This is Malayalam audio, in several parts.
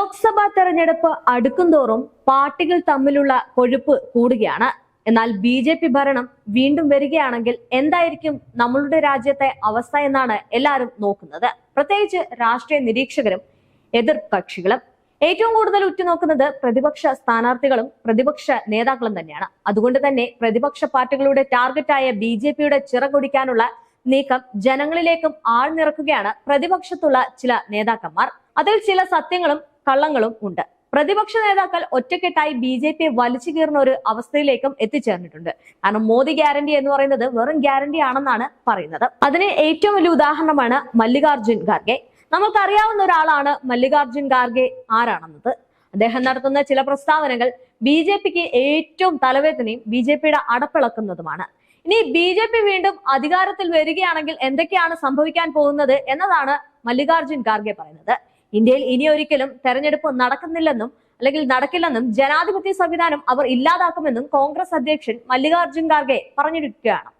ലോക്സഭാ തെരഞ്ഞെടുപ്പ് അടുക്കുംതോറും പാർട്ടികൾ തമ്മിലുള്ള കൊഴുപ്പ് കൂടുകയാണ്. എന്നാൽ ബി ജെ പി ഭരണം വീണ്ടും വരികയാണെങ്കിൽ എന്തായിരിക്കും നമ്മളുടെ രാജ്യത്തെ അവസ്ഥ എന്നാണ് എല്ലാവരും നോക്കുന്നത്. പ്രത്യേകിച്ച് രാഷ്ട്രീയ നിരീക്ഷകരും എതിർ കക്ഷികളും ഏറ്റവും കൂടുതൽ ഉറ്റുനോക്കുന്നത് പ്രതിപക്ഷ സ്ഥാനാർത്ഥികളും പ്രതിപക്ഷ നേതാക്കളും തന്നെയാണ്. അതുകൊണ്ട് തന്നെ പ്രതിപക്ഷ പാർട്ടികളുടെ ടാർഗറ്റായ ബി ജെ പിയുടെ ചിറകൊടിക്കാനുള്ള നീക്കം ജനങ്ങളിലേക്കും ആഴ്ന്നിറക്കുകയാണ് പ്രതിപക്ഷത്തുള്ള ചില നേതാക്കന്മാർ. അതിൽ ചില സത്യങ്ങളും കള്ളങ്ങളും ഉണ്ട്. പ്രതിപക്ഷ നേതാക്കൾ ഒറ്റക്കെട്ടായി ബി ജെ പി വലിച്ചു കീറുന്ന ഒരു അവസ്ഥയിലേക്കും എത്തിച്ചേർന്നിട്ടുണ്ട്. കാരണം മോദി ഗ്യാരണ്ടി എന്ന് പറയുന്നത് വെറും ഗ്യാരണ്ടി ആണെന്നാണ് പറയുന്നത്. അതിന് ഏറ്റവും വലിയ ഉദാഹരണമാണ് മല്ലികാർജുൻ ഖാർഗെ. നമുക്കറിയാവുന്ന ഒരാളാണ് മല്ലികാർജുൻ ഖാർഗെ ആരാണെന്നത്. അദ്ദേഹം നടത്തുന്ന ചില പ്രസ്താവനകൾ ബി ജെ പിക്ക് ഏറ്റവും തലവേദനയും ബി ജെ പിയുടെ അടപ്പിളക്കുന്നതുമാണ്. ഇനി ബി ജെ പി വീണ്ടും അധികാരത്തിൽ വരികയാണെങ്കിൽ എന്തൊക്കെയാണ് സംഭവിക്കാൻ പോകുന്നത് എന്നതാണ് മല്ലികാർജുൻ ഖാർഗെ പറയുന്നത്. ഇന്ത്യയിൽ ഇനി ഒരിക്കലും തെരഞ്ഞെടുപ്പ് നടക്കുന്നില്ലെന്നും അല്ലെങ്കിൽ നടക്കില്ലെന്നും ജനാധിപത്യ സംവിധാനം അവർ ഇല്ലാതാക്കുമെന്നും കോൺഗ്രസ് അധ്യക്ഷൻ മല്ലികാർജുൻ ഖാർഗെ പറഞ്ഞിരിക്കുകയാണ്.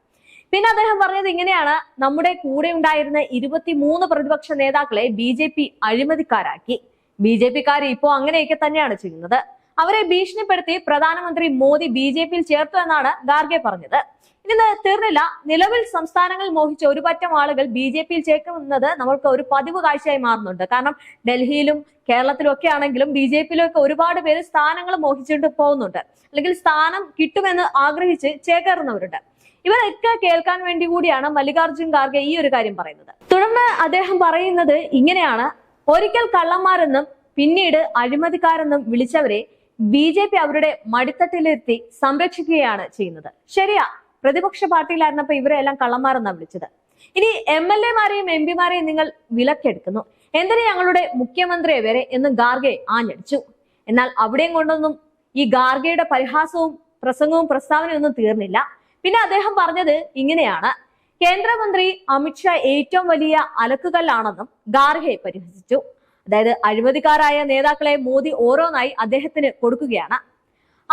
പിന്നെ അദ്ദേഹം പറഞ്ഞത് ഇങ്ങനെയാണ്. നമ്മുടെ കൂടെ ഉണ്ടായിരുന്ന ഇരുപത്തിമൂന്ന് പ്രതിപക്ഷ നേതാക്കളെ ബി ജെ പി അഴിമതിക്കാരാക്കി. ബി ജെ പിക്കാർ ഇപ്പോ അങ്ങനെയൊക്കെ തന്നെയാണ് ചെയ്യുന്നത്. അവരെ ഭീഷണിപ്പെടുത്തി പ്രധാനമന്ത്രി മോദി ബി ജെ പിയിൽ ചേർത്തു എന്നാണ് ഖാർഗെ പറഞ്ഞത്. ഇനി തീർന്നില്ല. നിലവിൽ സംസ്ഥാനങ്ങൾ മോഹിച്ച ഒരു പറ്റം ആളുകൾ ബി ജെ പിയിൽ ചേർക്കുന്നത് നമ്മൾക്ക് ഒരു പതിവ് കാഴ്ചയായി മാറുന്നുണ്ട്. കാരണം ഡൽഹിയിലും കേരളത്തിലും ഒക്കെ ആണെങ്കിലും ബി ജെ പിയിലൊക്കെ ഒരുപാട് പേര് സ്ഥാനങ്ങൾ മോഹിച്ചുകൊണ്ട് പോകുന്നുണ്ട്. അല്ലെങ്കിൽ സ്ഥാനം കിട്ടുമെന്ന് ആഗ്രഹിച്ച് ചേക്കേറുന്നവരുണ്ട്. ഇവരൊക്കെ കേൾക്കാൻ വേണ്ടി കൂടിയാണ് മല്ലികാർജുൻ ഖാർഗെ ഈ ഒരു കാര്യം പറയുന്നത്. തുടർന്ന് അദ്ദേഹം പറയുന്നത് ഇങ്ങനെയാണ്. ഒരിക്കൽ കള്ളന്മാരെന്നും പിന്നീട് അഴിമതിക്കാരെന്നും വിളിച്ചവരെ ബി ജെ പി അവരുടെ മടിത്തട്ടിലിരുത്തി സംരക്ഷിക്കുകയാണ് ചെയ്യുന്നത്. ശരിയാ. പ്രതിപക്ഷ പാർട്ടിയിലായിരുന്നപ്പോ ഇവരെല്ലാം കള്ളന്മാരെന്നാണ് വിളിച്ചത്. ഇനി എം എൽ എമാരെയും എം പിമാരെയും നിങ്ങൾ വിലക്കെടുക്കുന്നു. എന്തിനു ഞങ്ങളുടെ മുഖ്യമന്ത്രിയെ വരെ എന്ന് ഗാർഗെ ആഞ്ഞടിച്ചു. എന്നാൽ അവിടെയും കൊണ്ടൊന്നും ഈ ഗാർഗയുടെ പരിഹാസവും പ്രസംഗവും പ്രസ്താവനയും ഒന്നും തീർന്നില്ല. പിന്നെ അദ്ദേഹം പറഞ്ഞത് ഇങ്ങനെയാണ്. കേന്ദ്രമന്ത്രി അമിത്ഷാ ഏറ്റവും വലിയ അലക്കുകല്ലാണെന്നും ഗാർഗെ പരിഹസിച്ചു. അതായത് അഴിമതിക്കാരായ നേതാക്കളെ മോദി ഓരോന്നായി അദ്ദേഹത്തിന് കൊടുക്കുകയാണ്.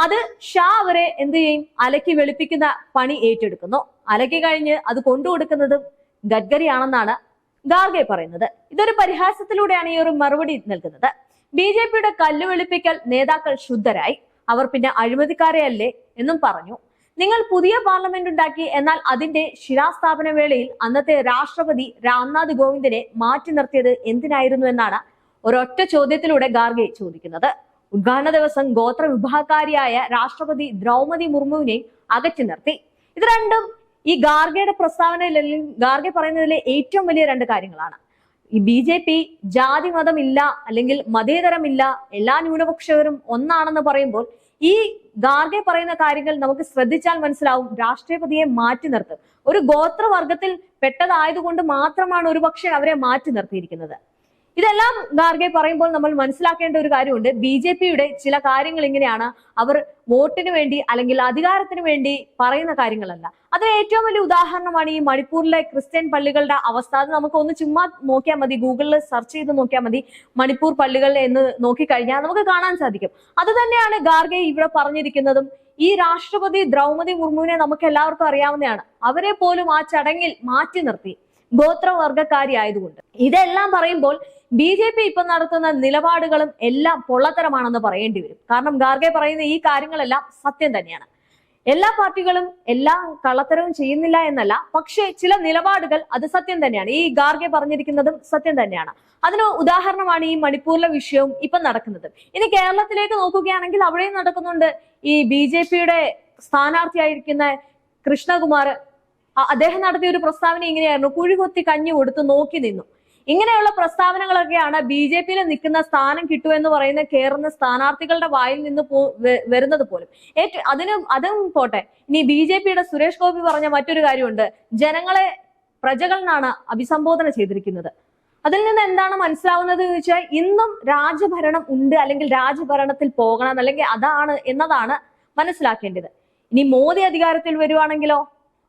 അത് ഷാ അവരെ എന്ത് ചെയ്യും? അലക്കി വെളുപ്പിക്കുന്ന പണി ഏറ്റെടുക്കുന്നു. അലക്കി കഴിഞ്ഞ് അത് കൊണ്ടുകൊടുക്കുന്നതും ഗഡ്കരിയാണെന്നാണ് ഗാർഗെ പറയുന്നത്. ഇതൊരു പരിഹാസത്തിലൂടെയാണ് ഈ ഒരു മറുപടി നൽകുന്നത്. ബി ജെ പിയുടെ കല്ലുവെളുപ്പിക്കൽ നേതാക്കൾ ശുദ്ധരായി. അവർ പിന്നെ അഴിമതിക്കാരെയല്ലേ എന്നും പറഞ്ഞു. നിങ്ങൾ പുതിയ പാർലമെന്റ് ഉണ്ടാക്കി എന്നാൽ അതിന്റെ ശിലാസ്ഥാപന വേളയിൽ അന്നത്തെ രാഷ്ട്രപതി രാംനാഥ് കോവിന്ദിനെ മാറ്റി നിർത്തിയത് എന്തിനായിരുന്നു എന്നാണ് ഒരൊറ്റ ചോദ്യത്തിലൂടെ ഗാർഗെ ചോദിക്കുന്നത്. ഉദ്ഘാടന ദിവസം ഗോത്ര വിഭാഗക്കാരിയായ രാഷ്ട്രപതി ദ്രൗപതി മുർമുവിനെ അകറ്റി നിർത്തി. ഇത് രണ്ടും ഈ ഗാർഗയുടെ പ്രസ്താവനയിൽ അല്ലെങ്കിൽ ഗാർഗെ പറയുന്നതിലെ ഏറ്റവും വലിയ രണ്ട് കാര്യങ്ങളാണ്. ഈ ബി ജെ പി ജാതി മതമില്ല അല്ലെങ്കിൽ മതേതരമില്ല എല്ലാ ന്യൂനപക്ഷവരും ഒന്നാണെന്ന് പറയുമ്പോൾ ഈ ഗാർഗെ പറയുന്ന കാര്യങ്ങൾ നമുക്ക് ശ്രദ്ധിച്ചാൽ മനസ്സിലാവും രാഷ്ട്രപതിയെ മാറ്റി നിർത്തും. ഒരു ഗോത്രവർഗത്തിൽ പെട്ടതായതുകൊണ്ട് മാത്രമാണ് ഒരു പക്ഷെ അവരെ മാറ്റി നിർത്തിയിരിക്കുന്നത്. ഇതെല്ലാം ഗാർഗെ പറയുമ്പോൾ നമ്മൾ മനസ്സിലാക്കേണ്ട ഒരു കാര്യമുണ്ട്. ബി ജെ പിയുടെ ചില കാര്യങ്ങൾ ഇങ്ങനെയാണ്. അവർ വോട്ടിന് വേണ്ടി അല്ലെങ്കിൽ അധികാരത്തിന് വേണ്ടി പറയുന്ന കാര്യങ്ങളല്ല. അതിന് ഏറ്റവും വലിയ ഉദാഹരണമാണ് ഈ മണിപ്പൂരിലെ ക്രിസ്ത്യൻ പള്ളികളുടെ അവസ്ഥ. അത് നമുക്ക് ഒന്ന് ചുമ്മാ നോക്കിയാൽ മതി. ഗൂഗിളിൽ സെർച്ച് ചെയ്ത് നോക്കിയാൽ മതി മണിപ്പൂർ പള്ളികൾ എന്ന് നോക്കിക്കഴിഞ്ഞാൽ നമുക്ക് കാണാൻ സാധിക്കും. അത് തന്നെയാണ് ഗാർഗെ ഇവിടെ പറഞ്ഞിരിക്കുന്നതും. ഈ രാഷ്ട്രപതി ദ്രൗപതി മുർമുവിനെ നമുക്ക് എല്ലാവർക്കും അറിയാവുന്നതാണ്. അവരെ പോലും ആ ചടങ്ങിൽ മാറ്റി നിർത്തി. ഗോത്രവർഗക്കാരി ആയതുകൊണ്ട് ഇതെല്ലാം പറയുമ്പോൾ ബി ജെ പി ഇപ്പൊ നടത്തുന്ന നിലപാടുകളും എല്ലാം പൊള്ളത്തരമാണെന്ന് പറയേണ്ടി വരും. കാരണം ഗാർഗെ പറയുന്ന ഈ കാര്യങ്ങളെല്ലാം സത്യം തന്നെയാണ്. എല്ലാ പാർട്ടികളും എല്ലാ കള്ളത്തരവും ചെയ്യുന്നില്ല എന്നല്ല പക്ഷേ ചില നിലപാടുകൾ അത് സത്യം തന്നെയാണ്. ഈ ഗാർഗെ പറഞ്ഞിരിക്കുന്നതും സത്യം തന്നെയാണ്. അതിന് ഉദാഹരണമാണ് ഈ മണിപ്പൂരിലെ വിഷയവും ഇപ്പം നടക്കുന്നത്. ഇനി കേരളത്തിലേക്ക് നോക്കുകയാണെങ്കിൽ അവിടെയും നടക്കുന്നുണ്ട് ഈ ബി ജെ പിയുടെ സ്ഥാനാർത്ഥിയായിരിക്കുന്ന കൃഷ്ണകുമാർ അദ്ദേഹം നടത്തിയ ഒരു പ്രസ്താവന ഇങ്ങനെയായിരുന്നു കുഴികൊത്തി കഞ്ഞി കൊടുത്ത് നോക്കി നിന്നു. ഇങ്ങനെയുള്ള പ്രസ്താവനകളൊക്കെയാണ് ബി ജെ പിയിൽ നിൽക്കുന്ന സ്ഥാനം കിട്ടുമെന്ന് പറയുന്ന കേറുന്ന സ്ഥാനാർത്ഥികളുടെ വായിൽ നിന്ന് വരുന്നത് പോലും. ഏറ്റവും അതിനും അതും പോട്ടെ. ഇനി ബി ജെ പിയുടെ സുരേഷ് ഗോപി പറഞ്ഞ മറ്റൊരു കാര്യമുണ്ട്. ജനങ്ങളെ പ്രജകൾ എന്നാണ് അഭിസംബോധന ചെയ്തിരിക്കുന്നത്. അതിൽ നിന്ന് എന്താണ് മനസ്സിലാവുന്നത് ചോദിച്ചാൽ ഇന്നും രാജഭരണം ഉണ്ട് അല്ലെങ്കിൽ രാജഭരണത്തിൽ പോകണം അല്ലെങ്കിൽ അതാണ് എന്നതാണ് മനസ്സിലാക്കേണ്ടത്. ഇനി മോദി അധികാരത്തിൽ വരുവാണെങ്കിലോ?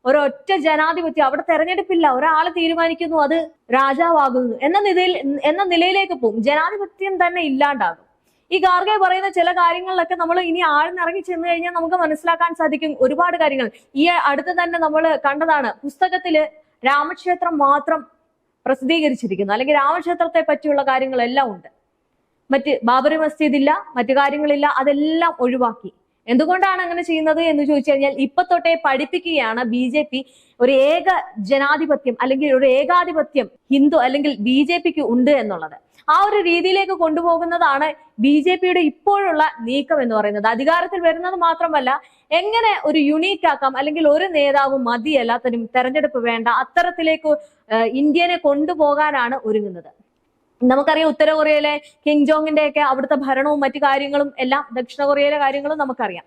ഒരൊറ്റ ജനാധിപത്യം അവിടെ തെരഞ്ഞെടുപ്പില്ല. ഒരാൾ തീരുമാനിക്കുന്നു അത് രാജാവാകുന്നു. എന്ന നിലയിൽ എന്ന നിലയിലേക്ക് പോകും. ജനാധിപത്യം തന്നെ ഇല്ലാണ്ടാകും. ഈ ഗാർഗെ പറയുന്ന ചില കാര്യങ്ങളിലൊക്കെ നമ്മൾ ഇനി ആഴ്ന്നിറങ്ങി ചെന്ന് കഴിഞ്ഞാൽ നമുക്ക് മനസ്സിലാക്കാൻ സാധിക്കും ഒരുപാട് കാര്യങ്ങൾ. ഈ അടുത്ത് തന്നെ നമ്മൾ കണ്ടതാണ് പുസ്തകത്തിൽ രാമക്ഷേത്രം മാത്രം പ്രസിദ്ധീകരിച്ചിരിക്കുന്നു. അല്ലെങ്കിൽ രാമക്ഷേത്രത്തെ പറ്റിയുള്ള കാര്യങ്ങളെല്ലാം ഉണ്ട്. മറ്റ് ബാബറി മസ്ജിദ് ഇല്ല മറ്റു കാര്യങ്ങളില്ല അതെല്ലാം ഒഴിവാക്കി. എന്തുകൊണ്ടാണ് അങ്ങനെ ചെയ്യുന്നത് എന്ന് ചോദിച്ചു കഴിഞ്ഞാൽ ഇപ്പൊ തൊട്ടേ പഠിപ്പിക്കുകയാണ് ബി ജെ പി ഒരു ഏക ജനാധിപത്യം അല്ലെങ്കിൽ ഒരു ഏകാധിപത്യം ഹിന്ദു അല്ലെങ്കിൽ ബി ജെ പിക്ക് ഉണ്ട് എന്നുള്ളത്. ആ ഒരു രീതിയിലേക്ക് കൊണ്ടുപോകുന്നതാണ് ബി ജെ പിയുടെ ഇപ്പോഴുള്ള നീക്കം എന്ന് പറയുന്നത്. അധികാരത്തിൽ വരുന്നത് മാത്രമല്ല എങ്ങനെ ഒരു യുണീക്ക് ആക്കാം അല്ലെങ്കിൽ ഒരു നേതാവ് മതി എല്ലാത്തിനും തെരഞ്ഞെടുപ്പ് വേണ്ട അത്തരത്തിലേക്ക് ഇന്ത്യനെ കൊണ്ടുപോകാനാണ് ഒരുങ്ങുന്നത്. നമുക്കറിയാം ഉത്തര കൊറിയയിലെ കിങ് ജോങ്ങിന്റെ ഒക്കെ അവിടുത്തെ ഭരണവും മറ്റു കാര്യങ്ങളും എല്ലാം ദക്ഷിണ കൊറിയയിലെ കാര്യങ്ങളും നമുക്കറിയാം.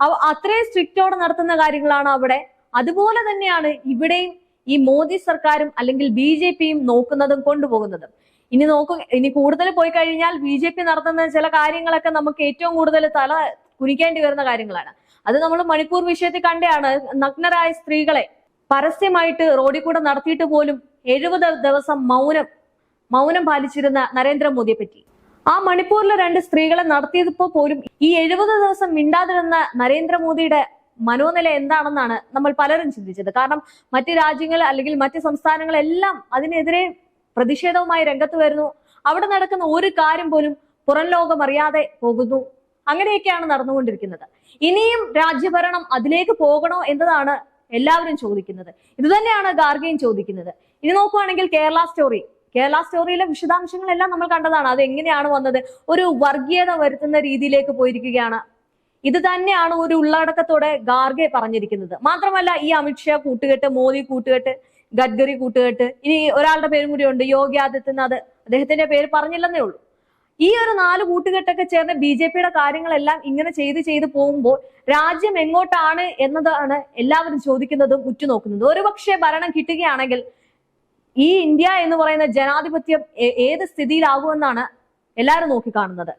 അവ അത്രയും സ്ട്രിക്റ്റോടെ നടത്തുന്ന കാര്യങ്ങളാണ് അവിടെ. അതുപോലെ തന്നെയാണ് ഇവിടെയും ഈ മോദി സർക്കാരും അല്ലെങ്കിൽ ബി ജെ പിയും നോക്കുന്നതും കൊണ്ടുപോകുന്നതും. ഇനി നോക്കു ഇനി കൂടുതൽ പോയി കഴിഞ്ഞാൽ ബി ജെ പി നടത്തുന്ന ചില കാര്യങ്ങളൊക്കെ നമുക്ക് ഏറ്റവും കൂടുതൽ തല കുനിക്കേണ്ടി വരുന്ന കാര്യങ്ങളാണ്. അത് നമ്മൾ മണിപ്പൂർ വിഷയത്തിൽ കണ്ടാണ് നഗ്നരായ സ്ത്രീകളെ പരസ്യമായിട്ട് റോഡിൽ കൂടെ നടത്തിയിട്ട് പോലും എഴുപത് ദിവസം മൗനം മൗനം പാലിച്ചിരുന്ന നരേന്ദ്രമോദിയെ പറ്റി ആ മണിപ്പൂരിലെ രണ്ട് സ്ത്രീകളെ നടത്തിയതിപ്പോ പോലും ഈ എഴുപത് ദിവസം മിണ്ടാതിരുന്ന നരേന്ദ്രമോദിയുടെ മനോനില എന്താണെന്നാണ് നമ്മൾ പലരും ചിന്തിച്ചത്. കാരണം മറ്റ് രാജ്യങ്ങൾ അല്ലെങ്കിൽ മറ്റ് സംസ്ഥാനങ്ങളെല്ലാം അതിനെതിരെ പ്രതിഷേധവുമായി രംഗത്ത് വരുന്നു. അവിടെ നടക്കുന്ന ഒരു കാര്യം പോലും പുറം ലോകം അറിയാതെ പോകുന്നു. അങ്ങനെയൊക്കെയാണ് നടന്നുകൊണ്ടിരിക്കുന്നത്. ഇനിയും രാജ്യഭരണം അതിലേക്ക് പോകണോ എന്നതാണ് എല്ലാവരും ചോദിക്കുന്നത്. ഇത് തന്നെയാണ് ഗാർഗയും ചോദിക്കുന്നത്. ഇനി നോക്കുവാണെങ്കിൽ കേരള സ്റ്റോറി. കേരള സ്റ്റോറിയിലെ വിശദാംശങ്ങളെല്ലാം നമ്മൾ കണ്ടതാണ്. അത് എങ്ങനെയാണ് വന്നത്? ഒരു വർഗീയത വരുത്തുന്ന രീതിയിലേക്ക് പോയിരിക്കുകയാണ്. ഇത് തന്നെയാണ് ഒരു ഉള്ളടക്കത്തോടെ ഗാർഗെ പറഞ്ഞിരിക്കുന്നത്. മാത്രമല്ല ഈ അമിത്ഷാ കൂട്ടുകെട്ട് മോദി കൂട്ടുകെട്ട് ഗഡ്കരി കൂട്ടുകെട്ട് ഇനി ഒരാളുടെ പേരും കൂടി ഉണ്ട് യോഗി ആദിത്യനാഥ്. അദ്ദേഹത്തിന്റെ പേര് പറഞ്ഞില്ലെന്നേ ഉള്ളൂ. ഈ ഒരു നാല് കൂട്ടുകെട്ടൊക്കെ ചേർന്ന് ബി ജെ പിയുടെ കാര്യങ്ങളെല്ലാം ഇങ്ങനെ ചെയ്ത് ചെയ്ത് പോകുമ്പോൾ രാജ്യം എങ്ങോട്ടാണ് എന്നതാണ് എല്ലാവരും ചോദിക്കുന്നതും ഉറ്റുനോക്കുന്നതും. ഒരുപക്ഷെ ഭരണം കിട്ടുകയാണെങ്കിൽ ഈ ഇന്ത്യ എന്ന് പറയുന്ന ജനാധിപത്യം ഏത് സ്ഥിതിയിലാകുമെന്നാണ് എല്ലാവരും നോക്കിക്കാണുന്നത്.